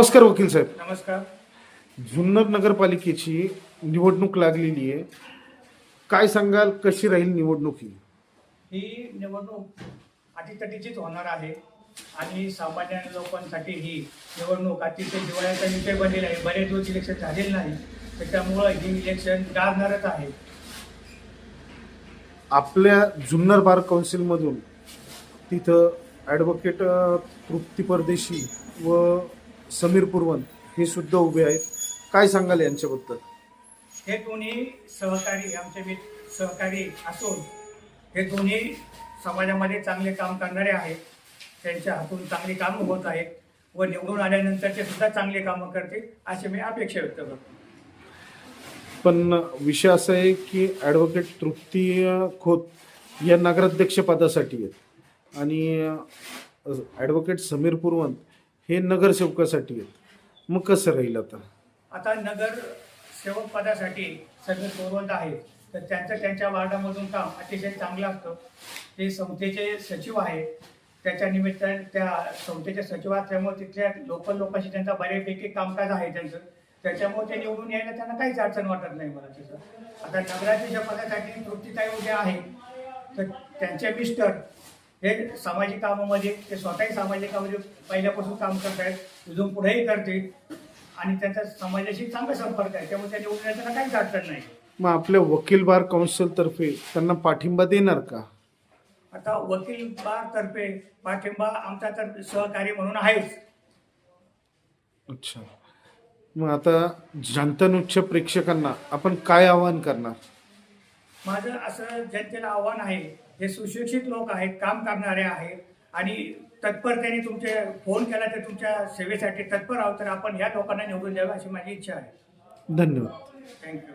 नमस्कार वकील साहेब. नमस्कार. जुन्नर नगरपालिकेची निवडणूक लागलेली आहे. काय सांगाल कशी राहील निवडणूक ही? ही निवडणूक अटीतटीचीच होणार आहे आणि सामान्य लोकांसाठी ही निवडणूक अतिशय जिव्हाळ्याचा विषय बनलेला आहे. बरेच दिवस इलेक्शन झालेलं नाही. त्याच्यामुळं ही इलेक्शन गाजणारच आहे. आपल्या जुन्नर बार काउन्सिलमधून तिथं ॲडव्होकेट तृप्ती परदेशी व समीर पुरवंत हे सुद्धा उभे आहेत. काय सांगाल यांच्याबद्दल? हे दोन्ही सहकारी आमचे मी सहकारी असून हे दोन्ही समाजामध्ये चांगले काम करणारे आहेत. त्यांच्या हातून चांगली कामं होत आहेत व निवडून आल्यानंतर ते सुद्धा चांगले कामं करतील अशी मी अपेक्षा व्यक्त करतो. पण विषय असा आहे की ॲडव्होकेट तृप्ती खोत या नगराध्यक्षपदासाठी आहेत. आणि ॲडव्होकेट समीर पुरवंत हे नगरसेवकासाठी आहेत. मग कसं राहील आता? आता नगर सेवक पदासाठी सगळे सोडवत आहेत. तर त्यांचं त्यांच्या वार्डामधून काम अतिशय चांगलं असतं. ते संस्थेचे सचिव आहेत. त्याच्या निमित्ताने त्या संस्थेचे सचिव असल्यामुळे तिथल्या लोकल लोकांशी त्यांचा बऱ्यापैकी कामकाज आहे त्यांचं. त्याच्यामुळे ते निवडून यायला त्यांना काहीच अडचण वाटत नाही मला तिथं. आता नगराध्यक्ष पदासाठी तृप्तीताई उद्या आहे तर त्यांचे मिस्टर हे सामाजिक कामामध्ये ते स्वतःही सामाजिक कामामध्ये पहिल्यापासून काम करत आहेत इथून पुढेही करतील. आणि त्यांचा समाजाशी चांगला संपर्क आहे त्यामुळे त्या निवडून त्यांना काहीच अडचण नाही. मग आपल्या वकील बार काउन्सिलतर्फे त्यांना पाठिंबा देणार का? आता वकील बार तर्फे पाठिंबा आमचा तर सहकारी म्हणून आहेच. अच्छा. मग आता जनतानुच्च प्रेक्षकांना आपण काय आवाहन करणार? माझं असं जनतेला आव्हान आहे हे सुशिक्षित लोक आहेत काम करणारे आहेत आणि तत्परतेने तुमचे फोन केला तर तुमच्या सेवेसाठी तत्पर आहोत तर आपण ह्या लोकांना निवडून द्यावं अशी माझी इच्छा आहे. धन्यवाद. थँक्यू